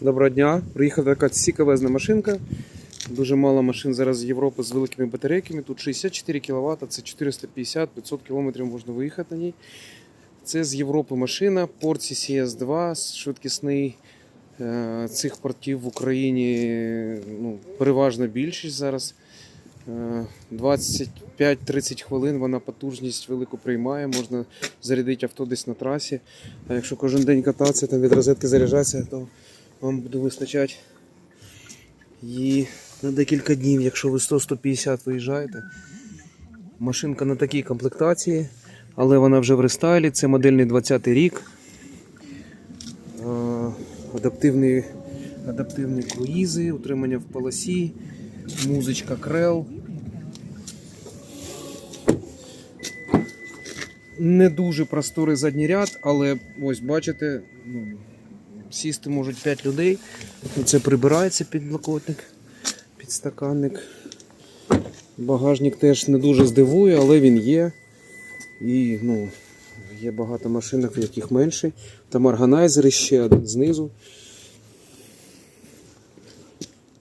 Доброго дня. Приїхала така цікавезна машинка. Дуже мало машин зараз з Європи з великими батарейками. Тут 64 кВт, це 450-500 км можна виїхати на ній. Це з Європи машина, порт CS2, швидкісний. Е, Цих портів в Україні ну, переважна більшість зараз. Е, 25-30 хвилин вона потужність велику приймає, можна зарядити авто десь на трасі. А якщо кожен день кататися, там від розетки заряджатися, то вам буде вистачати її на декілька днів, якщо ви 100-150 виїжджаєте. Машинка на такій комплектації, але вона вже в рестайлі, це модельний 20 рік. Е, Адаптивні, адаптивні круїзи, утримання в полосі, музичка крел. Не дуже просторий задній ряд, але ось бачите, ну, сісти можуть 5 людей. Це прибирається підлокотник, підстаканник. Багажник теж не дуже здивує, але він є. І ну, є багато машинок, в яких менший. Там органайзери ще один знизу.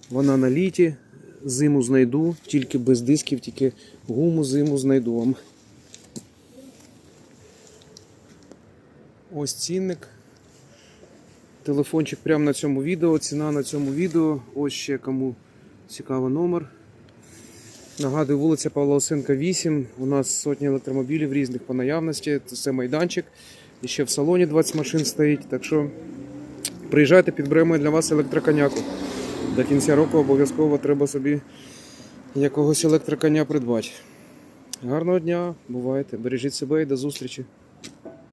Вона на літі. Зиму знайду, тільки без дисків, тільки гуму зиму знайду. Ось цінник. Телефончик прямо на цьому відео, ціна на цьому відео. Ось ще кому цікавий номер. Нагадую, вулиця Павла Осенка 8. У нас сотні електромобілів різних по наявності. Це майданчик. І ще в салоні 20 машин стоїть. Так що приїжджайте, підберемо для вас електроконяку. До кінця року обов'язково треба собі якогось електроконя придбати. Гарного дня, бувайте, бережіть себе і до зустрічі.